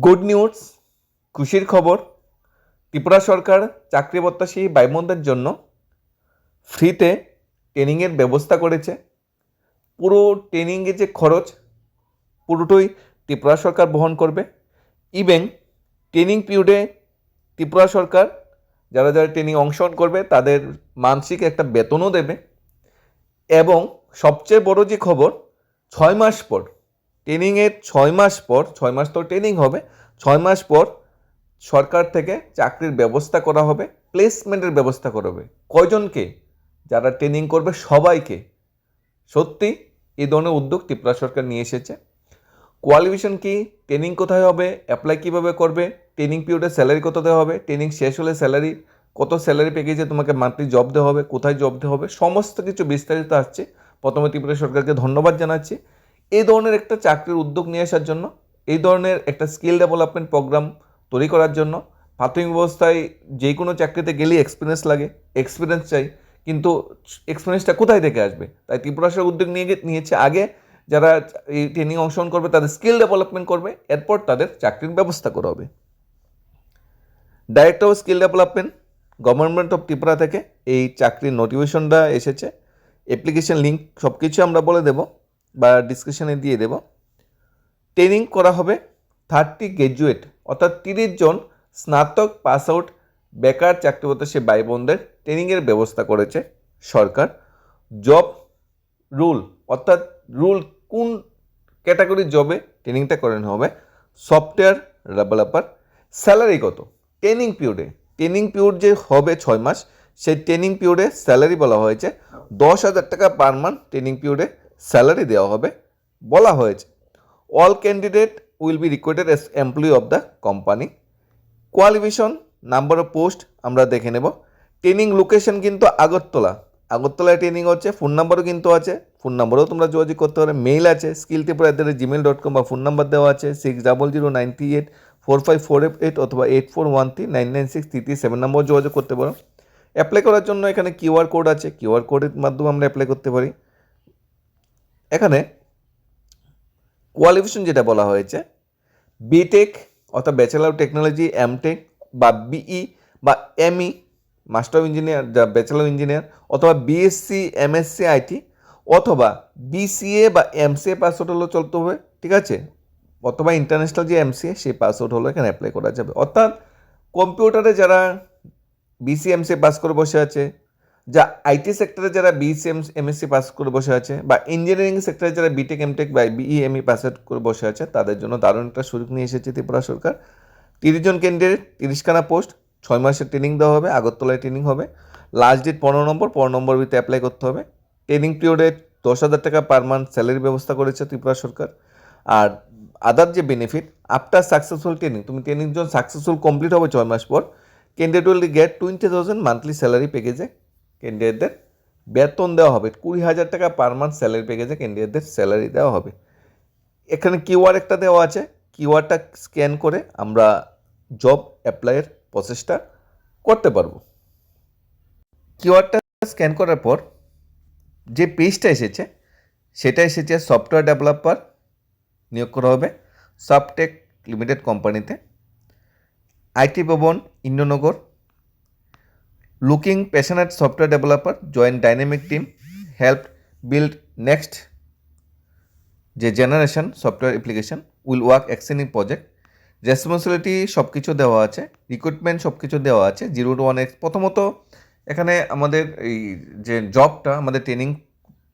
Good news, খুশির খবর, ত্রিপুরা সরকার চাকরি প্রত্যাশী জন্য ফ্রিতে ট্রেনিংয়ের ব্যবস্থা করেছে। পুরো ট্রেনিংয়ের যে খরচ, পুরোটাই ত্রিপুরা সরকার বহন করবে। ইভেন ট্রেনিং পিরিয়ডে ত্রিপুরা সরকার, যারা যারা ট্রেনিং অংশগ্রহণ করবে, তাদের মানসিক একটা বেতনও দেবে। এবং সবচেয়ে বড় যে খবর, ছয় মাস পর ট্রেনিংয়ের ছয় মাস পর, ছয় মাস তো ট্রেনিং হবে, ছয় মাস পর সরকার থেকে চাকরির ব্যবস্থা করা হবে প্লেসমেন্টের ব্যবস্থা করা হবে। কয়জনকে? যারা ট্রেনিং করবে সবাইকে। সত্যি এই ধরনের উদ্যোগ ত্রিপুরা সরকার নিয়ে এসেছে। কোয়ালিফিকেশন কি? ট্রেনিং কোথায় হবে? অ্যাপ্লাই কীভাবে করবে? ট্রেনিং পিরিয়ডে স্যালারি কত দেওয়া হবে? ট্রেনিং শেষ হলে স্যালারি কত স্যালারি প্যাকেজে তোমাকে মান্থলি জব দেওয়া হবে? কোথায় জব দেওয়া হবে? সমস্ত কিছু বিস্তারিত আসছে। প্রথমে ত্রিপুরা সরকারকে ধন্যবাদ জানাচ্ছি। এই ধরনের একটা চাকরির উদ্যোগ নিয়ে আসার জন্য এই ধরনের একটা স্কিল ডেভেলপমেন্ট প্রোগ্রাম তৈরি করার জন্য প্রাথমিক অবস্থায় যে কোনো চাকরিতে গেলেই এক্সপিরিয়েন্স লাগে এক্সপিরিয়েন্স চাই। কিন্তু এক্সপিরিয়েন্সটা কোথায় থেকে আসবে? তাই ত্রিপুরা সরকার উদ্যোগ নিয়ে নিয়েছে আগে যারা এই ট্রেনিং অংশগ্রহণ করবে, তাদের স্কিল ডেভেলপমেন্ট করবে, এরপর তাদের চাকরির ব্যবস্থা করা হবে। Director of skill development government of Tripura থেকে এই চাকরির নোটিফিকেশনটা এসেছে। অ্যাপ্লিকেশন লিঙ্ক সব কিছু আমরা বলে দেব। বা ডিসক্রিপশনে দিয়ে দেব। ট্রেনিং করা হবে থার্টি গ্র্যাজুয়েট অর্থাৎ তিরিশ জন স্নাতক পাস আউট বেকার চাকরিরত সে ভাই বোনদের ট্রেনিংয়ের ব্যবস্থা করেছে সরকার। জব রুল অর্থাৎ রুল কোন ক্যাটাগরির জবে ট্রেনিংটা করানো হবে? সফটওয়্যার ডেভেলপার স্যালারি কত? ট্রেনিং পিরিয়ডে ট্রেনিং পিরিয়ড যে হবে ছয় মাস, সেই ট্রেনিং পিরিয়ডে স্যালারি বলা হয়েছে দশ হাজার টাকা পার মান্থ ট্রেনিং পিরিয়ডে স্যালারি দেওয়া হবে, বলা হয়েছে all candidate will be requested as employee of the company qualification number of post আমরা দেখে নেব। ট্রেনিং লোকেশন কিন্তু আগরতলা। আগরতলায় ট্রেনিং হচ্ছে ফোন নাম্বারও কিন্তু আছে। ফোন নাম্বারও তোমরা যোগাযোগ করতে পারো। মেইল আছে skill Tripura at the gmail dot com বা ফোন নাম্বার দেওয়া আছে six double zero nine three eight four five four eight অথবা eight four one three nine nine six three three seven নম্বর যোগাযোগ করতে পারো। অ্যাপ্লাই করার জন্য এখানে কিউআর কোড আছে। কিউআর কোডের মাধ্যমে আমরা অ্যাপ্লাই করতে পারি। এখানে কোয়ালিফিকেশন যেটা বলা হয়েছে বিটেক অর্থাৎ ব্যাচেলার অফ টেকনোলজি এমটেক বা বিই বা এমই মাস্টার অফ ইঞ্জিনিয়ার যা ব্যাচেলার ইঞ্জিনিয়ার অথবা বিএসসি এমএসসি আইটি অথবা বিসিএ বা M C A pass out হলেও চলতে হবে, ঠিক আছে? অথবা ইন্টারন্যাশনাল যে এমসিএ সেই পাস আউট হলো এখানে অ্যাপ্লাই করা যাবে। অর্থাৎ কম্পিউটারে যারা বিসি এমসিএ পাস করে বসে আছে যা আইটি সেক্টরে যারা বিসি এম এমএসসি পাস করে বসে আছে বা ইঞ্জিনিয়ারিং সেক্টরে যারা বিটেক এমটেক বা B E M E pass out করে বসে আছে, তাদের জন্য দারুণ একটা সুযোগ নিয়ে এসেছে ত্রিপুরা সরকার। তিরিশ জন ক্যান্ডিডেট তিরিশখানা পোস্ট ছয় মাসের ট্রেনিং দেওয়া হবে, আগরতলায় ট্রেনিং হবে। লাস্ট ডেট পনেরো নম্বর পনেরো নম্বর ভিতরে অ্যাপ্লাই করতে হবে। ট্রেনিং পিরিয়ডে দশ হাজার টাকা পার মান্থ স্যালারি ব্যবস্থা করেছে ত্রিপুরা সরকার। আর আদার যে বেনিফিট আফটার সাকসেসফুল ট্রেনিং তুমি ট্রেনিং যখন সাকসেসফুল কমপ্লিট হবে ছয় মাস পর candidate will get twenty thousand monthly salary প্যাকেজে ক্যান্ডিডেটদের বেতন দেওয়া হবে। কুড়ি হাজার টাকা পার মান্থ স্যালারি প্যাকেজে ক্যান্ডিডেটদের স্যালারি দেওয়া হবে। এখানে কিউআর একটা দেওয়া আছে। কিউআরটা স্ক্যান করে আমরা জব অ্যাপ্লাইয়ের প্রসেসটা করতে পারব। কিউআরটা স্ক্যান করার পর যে পেজটা এসেছে, সেটা এসেছে সফটওয়্যার ডেভেলপার নিয়োগ করা হবে সফটেক লিমিটেড কোম্পানিতে আইটি ভবন Indranagar looking passionate software developer join dynamic team help build next যে generation software application will work exciting project responsibility সব কিছু দেওয়া আছে রিক্রুটমেন্ট সব কিছু দেওয়া আছে জিরো টু ওয়ান এক্স প্রথমত এখানে আমাদের এই যে জবটা আমাদের ট্রেনিং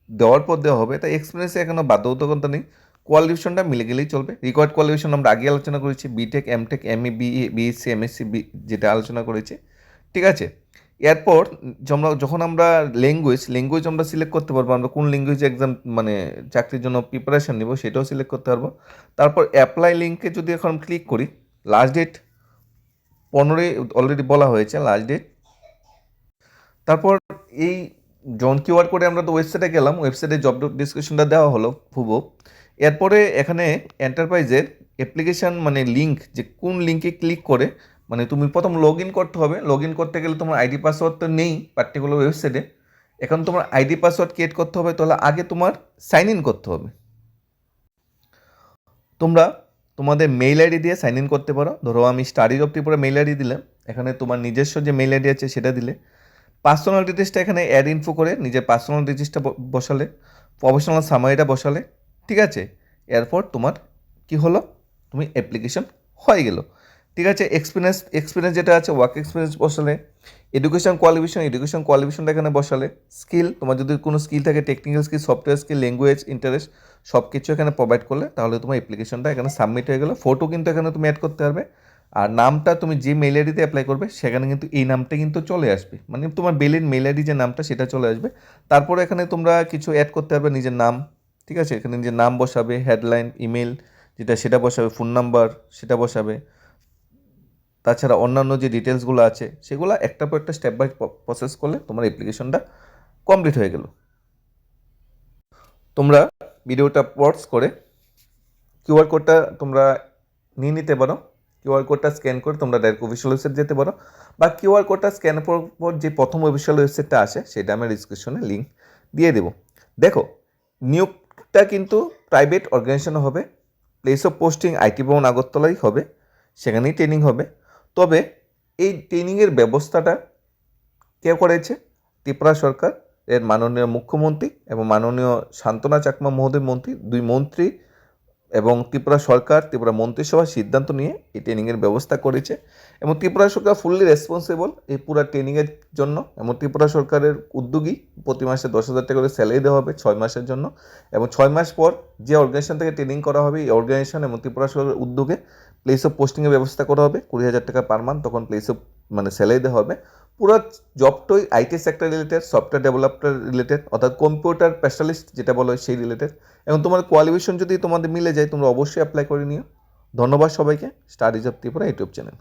দেওয়ার পর দেওয়া হবে, তাই এক্সপিরিয়েন্সে এখনও বাধ্যবাধকতা নেই। কোয়ালিফিকেশনটা মিলে গেলেই চলবে। রিকোয়ার্ড কোয়ালিফিকেশন আমরা আগে আলোচনা করেছি BTech MTech ME BE BSc MSc B যেটা আলোচনা করেছি। ঠিক আছে? এরপর আমরা যখন আমরা ল্যাঙ্গুয়েজ ল্যাঙ্গুয়েজ আমরা সিলেক্ট করতে পারব, আমরা কোন ল্যাঙ্গুয়েজে এক্সাম মানে চাকরির জন্য প্রিপারেশন নিব সেটাও সিলেক্ট করতে পারব। তারপর অ্যাপ্লাই লিঙ্কে যদি এখন ক্লিক করি লাস্ট ডেট পনেরোই অলরেডি বলা হয়েছে লাস্ট ডেট তারপর এই জন কিউআর করে আমরা তো ওয়েবসাইটে গেলাম ওয়েবসাইটে জব ডিসক্রিপশনটা দেওয়া হলো হুবো এরপরে এখানে এন্টারপ্রাইজের অ্যাপ্লিকেশান মানে লিঙ্ক যে কোন লিঙ্কে ক্লিক করে মানে তুমি প্রথম লগ ইন করতে হবে। লগ ইন করতে গেলে তোমার আইডি পাসওয়ার্ড তো নেই পার্টিকুলার ওয়েবসাইটে এখন তোমার আইডি পাসওয়ার্ড ক্রিয়েট করতে হবে, তাহলে আগে তোমার সাইন ইন করতে হবে। তোমরা তোমাদের মেইল আইডি দিয়ে সাইন ইন করতে পারো। ধরো আমি studies of Tripura mail ID দিলাম। এখানে তোমার নিজস্ব যে মেইল আইডি আছে সেটা দিলে। পার্সোনাল ডিটেলসটা এখানে অ্যাড ইনফো করে নিজের পার্সোনাল ডিটেলসটা বসালে প্রফেশনাল সামারিটা বসালে, ঠিক আছে? এরপর তোমার কি হলো? তুমি অ্যাপ্লিকেশন হয়ে গেল। ঠিক আছে এক্সপিরিয়েন্স এক্সপিরিয়েন্স যেটা আছে ওয়ার্ক এক্সপিরিয়েন্স বসালে এডুকেশন কোয়ালিফিকেশন এডুকেশন কোয়ালিফিকেশনটা এখানে বসালে স্কিল তোমার যদি কোনো স্কিল থাকে technical skill software skill language interest সব কিছু এখানে প্রোভাইড করলে, তাহলে তোমার অ্যাপ্লিকেশনটা এখানে সাবমিট হয়ে গেলো। ফটো কিন্তু এখানে তুমি অ্যাড করতে পারবে। আর নামটা তুমি যে মেল আইডিতে অ্যাপ্লাই করবে, সেখানে কিন্তু এই নামটা কিন্তু চলে আসবে। মানে তোমার বেলের মেল আইডি যে নামটা, সেটা চলে আসবে। তারপরে এখানে তোমরা কিছু অ্যাড করতে পারবে, নিজের নাম, ঠিক আছে? এখানে নিজের নাম বসাবে হেডলাইন ইমেল যেটা, সেটা বসাবে ফোন নাম্বার সেটা বসাবে। তাছাড়া অন্যান্য যে ডিটেলসগুলো আছে, সেগুলো একটা পর একটা স্টেপ বাই প্রসেস করলে তোমার অ্যাপ্লিকেশনটা কমপ্লিট হয়ে গেল। তোমরা ভিডিওটা পজ করে কিউআর কোডটা তোমরা নিয়ে নিতে পারো। কিউআর কোডটা স্ক্যান করে তোমরা ডাইরেক্ট অফিসিয়াল ওয়েবসাইট যেতে পারো। বা কিউআর কোডটা স্ক্যান করার পর যে প্রথম অফিসিয়াল ওয়েবসাইটটা আসে, সেটা আমি ডিসক্রিপশনে লিঙ্ক দিয়ে দেবো। দেখো, নিয়োগটা কিন্তু প্রাইভেট অর্গানাইজেশন হবে প্লেস অফ পোস্টিং আইটি ভবন আগরতলাই হবে, সেখানেই ট্রেনিং হবে। তবে এই ট্রেনিংয়ের ব্যবস্থাটা কে করেছে? ত্রিপুরা সরকার, এর মাননীয় মুখ্যমন্ত্রী এবং মাননীয় শান্তনা চাকমা মহোদয় মন্ত্রী, দুই মন্ত্রী এবং ত্রিপুরা সরকার, ত্রিপুরা মন্ত্রিসভা সিদ্ধান্ত নিয়ে এই ট্রেনিংয়ের ব্যবস্থা করেছে। এবং ত্রিপুরা সরকার ফুললি রেসপন্সিবল এই পুরো ট্রেনিংয়ের জন্য। এবং ত্রিপুরা সরকারের উদ্যোগী প্রতি মাসে দশ হাজার টাকা করে স্যালারি দেওয়া হবে ছয় মাসের জন্য। এবং ছয় মাস পর যে অর্গানাইজেশন থেকে ট্রেনিং করা হবে, এই অর্গানাইজেশন এবং ত্রিপুরা সরকারের উদ্যোগে প্লেস অফ পোস্টিংয়ের ব্যবস্থা করা হবে, কুড়ি হাজার টাকা পার মান্থ তখন প্লেস অফ মানে স্যালারি দেওয়া হবে। পুরো জবটাই IT sector related software developer related অর্থাৎ কম্পিউটার স্পেশালিস্ট যেটা বলো সেই রিলেটেড এবং তোমার কোয়ালিফিকেশন যদি তোমাদের মিলে যায়, তোমরা অবশ্যই অ্যাপ্লাই করে নিও। ধন্যবাদ সবাইকে। Studies of Tripura YouTube channel.